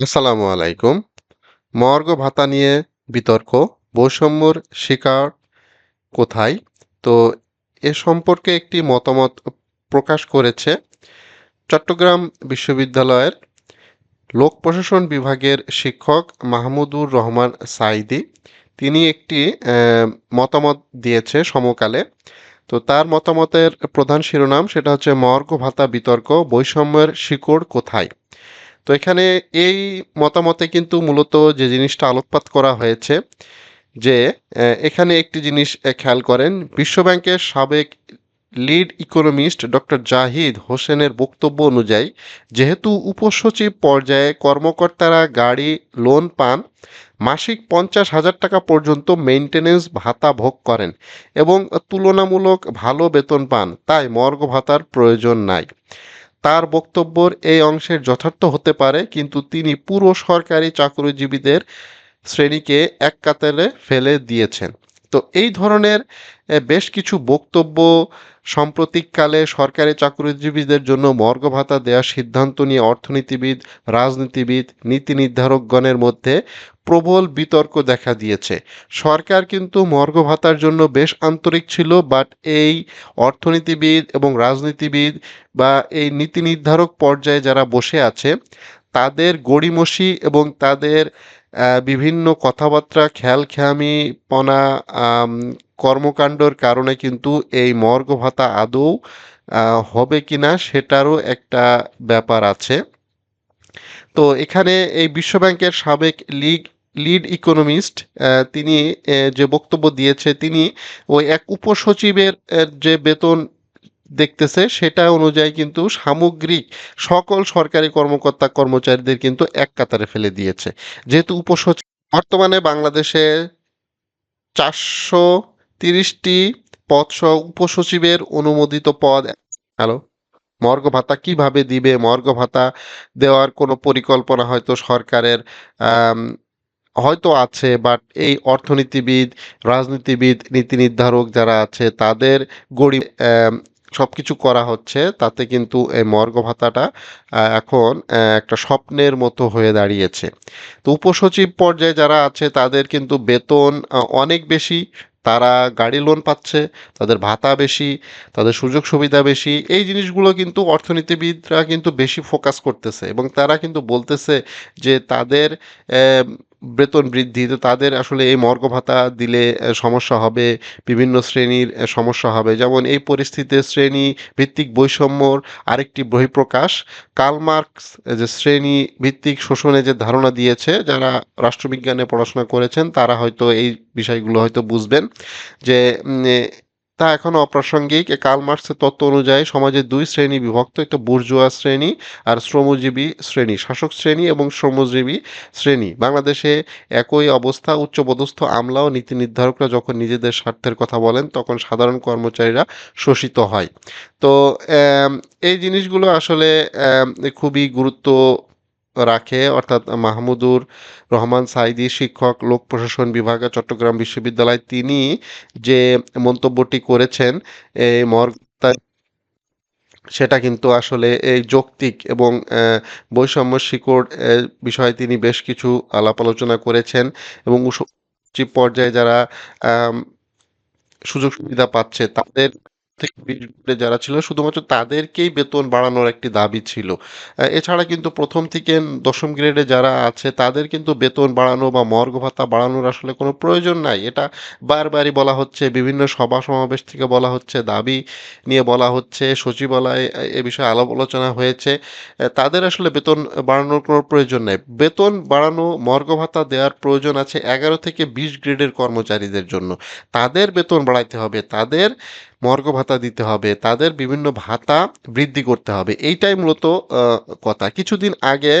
আসসালামু আলাইকুম। মহার্ঘ ভাতা নিয়ে বিতর্ক, বৈষম্যর শিকার কোথায়? তো এ সম্পর্কে একটি মতামত প্রকাশ করেছে চট্টগ্রাম বিশ্ববিদ্যালয়ের লোক প্রশাসন বিভাগের শিক্ষক মাহমুদুর রহমান সাঈদী। তিনি একটি মতামত দিয়েছে সমকালে। তো তার মতামতের প্রধান শিরোনাম সেটা হচ্ছে মর্গ ভাতা বিতর্ক, বৈষম্যের শিকড় কোথায়? তো এখানে এই মতামতে কিন্তু মূলত যে জিনিসটা আলোকপাত করা হয়েছে, যে এখানে একটি জিনিস খেয়াল করেন, বিশ্বব্যাংকের সাবেক লিড ইকোনমিস্ট ডক্টর জাহিদ হোসেনের বক্তব্য অনুযায়ী, যেহেতু উপসচিব পর্যায়ে কর্মকর্তারা গাড়ি, লোন পান, মাসিক পঞ্চাশ হাজার টাকা পর্যন্ত মেইনটেনেন্স ভাতা ভোগ করেন এবং তুলনামূলক ভালো বেতন পান, তাই মর্গ ভাতার প্রয়োজন নাই। তার বক্তব্যর এই অংশের যথার্থ হতে পারে, কিন্তু তিনি পুরো সরকারি চাকরিজীবীদের শ্রেণীকে এক কাতারে ফেলে দিয়েছেন। তো এই ধরনের বেশ কিছু বক্তব্য সাম্প্রতিককালে সরকারি চাকরিজীবীদের জন্য মর্গ ভাতা দেওয়ার সিদ্ধান্ত নিয়ে অর্থনীতিবিদ, রাজনীতিবিদ, নীতি নির্ধারকগণের মধ্যে প্রবল বিতর্ক দেখা দিয়েছে। সরকার কিন্তু মর্গ ভাতার জন্য বেশ আন্তরিক ছিল বাট এই অর্থনীতিবিদ এবং রাজনীতিবিদ বা এই নীতি নির্ধারক পর্যায়ে যারা বসে আছে, তাদের গড়িমসি এবং তাদের বিভিন্ন কথাবার্তা খেয়াল খেয়ামিপনা কর্মকাণ্ডর কারণে কিন্তু এই মর্গ ভাতা আদৌ হবে কিনা সেটারও একটা ব্যাপার আছে। তো এখানে এই বিশ্বব্যাংকের সাবেক লিগ, লিড ইকোনমিস্ট তিনি যে বক্তব্য দিয়েছে, তিনি ওই এক উপসচিবের যে বেতন দেখতেছে, সেটা অনুযায়ী কিন্তু সামগ্রিক সকল সরকারি কর্মকর্তা কর্মচারীদের কিন্তু এক কাতারে ফেলে দিয়েছে। যেহেতু উপসচিব বর্তমানে বাংলাদেশে চারশো তিরিশটি পদ সহ উপসচিবের অনুমোদিত পদ হ্যালো মর্গ ভাতা কীভাবে দিবে? মর্গ ভাতা দেওয়ার কোনো পরিকল্পনা হয়তো সরকারের হয়তো আছে বাট এই অর্থনীতিবিদ, রাজনীতিবিদ, নীতি নির্ধারক যারা আছে, তাদের গড়ি আম, সবকিছু করা হচ্ছে তাতে কিন্তু এই মর্গ ভাতাটা এখন একটা স্বপ্নের মতো হয়ে দাঁড়িয়েছে। তো উপসচিব পর্যায়ে যারা আছে তাদের কিন্তু বেতন অনেক বেশি। তারা গাড়ি লোন পাচ্ছে তাদের ভাতা বেশি তাদের সুযোগ সুবিধা বেশি। এই জিনিসগুলো কিন্তু অর্থনীতিবিদরা কিন্তু বেশি ফোকাস করতেছে এবং তারা কিন্তু বলতেছে যে তাদের বেতন বৃদ্ধি, তো তাদের আসলে এই মর্গ ভাতা দিলে সমস্যা হবে, বিভিন্ন শ্রেণির সমস্যা হবে। যেমন এই পরিস্থিতিতে শ্রেণি ভিত্তিক বৈষম্যর আরেকটি বহিঃপ্রকাশ, কার্ল মার্কস যে শ্রেণি ভিত্তিক শোষণে যে ধারণা দিয়েছে, যারা রাষ্ট্রবিজ্ঞানে পড়াশোনা করেছেন, তারা হয়তো এই বিষয়গুলো হয়তো বুঝবেন যে তা এখনও অপ্রাসঙ্গিক। কার্ল মার্কসের তত্ত্ব অনুযায়ী সমাজে দুই শ্রেণি বিভক্ত একটা বুর্জুয়া শ্রেণি আর শ্রমজীবী শ্রেণি, শাসক শ্রেণি এবং শ্রমজীবী শ্রেণি। বাংলাদেশে একই অবস্থা, উচ্চপদস্থ আমলা ও নীতি নির্ধারকরা যখন নিজেদের স্বার্থের কথা বলেন, তখন সাধারণ কর্মচারীরা শোষিত হয়। তো এই জিনিসগুলো আসলে খুবই গুরুত্ব রাখে, অর্থাৎ মাহমুদুর রহমান সাইদি, শিক্ষক, লোক প্রশাসন বিভাগে চট্টগ্রাম বিশ্ববিদ্যালয়, তিনি যে মন্তব্যটি করেছেন, এই মর্গ সেটা কিন্তু আসলে এই যৌক্তিক এবং বৈষম্য শিকড় বিষয়ে তিনি বেশ কিছু আলাপ আলোচনা করেছেন এবং পর্যায়ে যারা সুযোগ সুবিধা পাচ্ছে তাদের থেকে যারা ছিল, শুধুমাত্র তাদেরকেই বেতন বাড়ানোর একটি দাবি ছিল। এছাড়া কিন্তু প্রথম থেকে দশম গ্রেডে যারা আছে, তাদের কিন্তু বেতন বাড়ানো বা মর্গ ভাতা বাড়ানোর আসলে কোনো প্রয়োজন নাই। এটা বারবারই বলা হচ্ছে, বিভিন্ন সভা সমাবেশ থেকে বলা হচ্ছে, দাবি নিয়ে বলা হচ্ছে, সচিবালয় এ বিষয়ে আলাপ আলোচনা হয়েছে তাদের আসলে বেতন বাড়ানোর কোনো প্রয়োজন নেই। বেতন বাড়ানো, মর্গ ভাতা দেওয়ার প্রয়োজন আছে এগারো থেকে বিশ গ্রেডের কর্মচারীদের জন্য। তাদের বেতন বাড়াইতে হবে। তাদের মর্গ ভাতা দিতে হবে, তাদের বিভিন্ন ভাতা বৃদ্ধি করতে হবে। এইটাই মূলত কথা। কিছুদিন আগে